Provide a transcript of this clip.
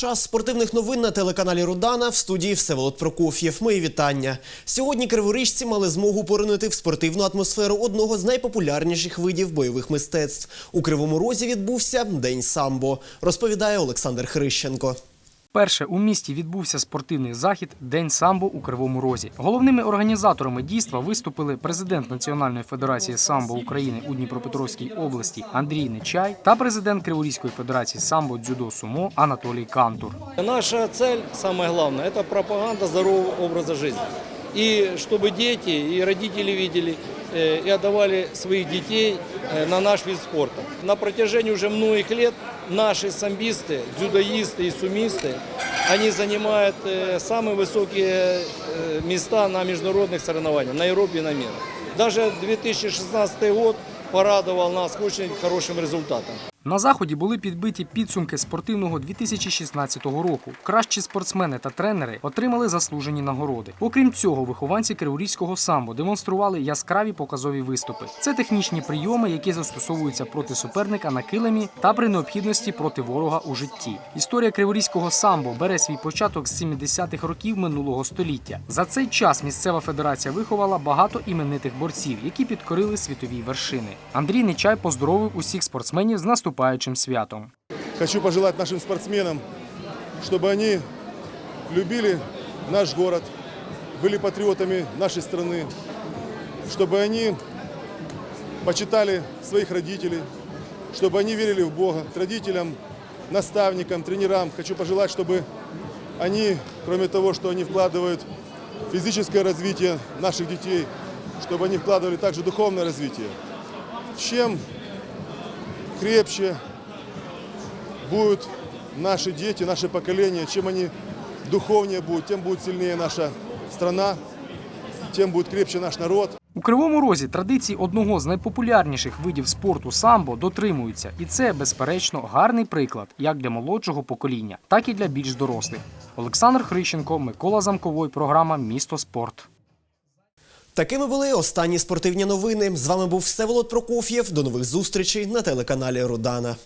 Час спортивних новин на телеканалі Рудана в студії Всеволод Прокоф'єв. Мої вітання. Сьогодні криворіжці мали змогу поринути в спортивну атмосферу одного з найпопулярніших видів бойових мистецтв. У Кривому Розі відбувся День самбо, розповідає Олександр Хрищенко. Перше у місті відбувся спортивний захід День самбо у Кривому Розі. Головними організаторами дійства виступили президент Національної федерації самбо України у Дніпропетровській області Андрій Нечай та президент Криворізької федерації самбо дзюдо сумо Анатолій Кантур. Наша цель, самое главное, это пропаганда здорового образа жизни. И чтобы дети и родители видели э, и отдавали своих детей э, на наш вид спорта. На протяжении уже многих лет наши самбисты, дзюдоисты и сумисты, они занимают э, самые высокие э, места на международных соревнованиях, на Европе и на мире. Даже 2016 год порадовал нас очень хорошим результатом. На заході були підбиті підсумки спортивного 2016 року. Кращі спортсмени та тренери отримали заслужені нагороди. Окрім цього, вихованці криворізького самбо демонстрували яскраві показові виступи. Це технічні прийоми, які застосовуються проти суперника на килимі та при необхідності проти ворога у житті. Історія криворізького самбо бере свій початок з 70-х років минулого століття. За цей час місцева федерація виховала багато іменитих борців, які підкорили світові вершини. Андрій Нечай поздоровив усіх спортсменів з наступаючим святом. Хочу пожелать нашим спортсменам, чтобы они любили наш город, были патриотами нашей страны, чтобы они почитали своих родителей, чтобы они верили в Бога. Родителям, наставникам, тренерам хочу пожелать, чтобы они, кроме того, что они вкладывают физическое развитие наших детей, чтобы они вкладывали также духовное развитие. Чем крепче будут наши дети, наше поколение, чем они духовнее будут, тем будет сильнее наша страна, тем будет крепче наш народ. У Кривому Розі традиції одного з найпопулярніших видів спорту самбо дотримуються, і це, безперечно, гарний приклад як для молодшого покоління, так і для більш дорослих. Олександр Хрищенко, Микола Замковой, програма Місто спорт. Такими були останні спортивні новини. З вами був Всеволод Прокоф'єв. До нових зустрічей на телеканалі Рудана.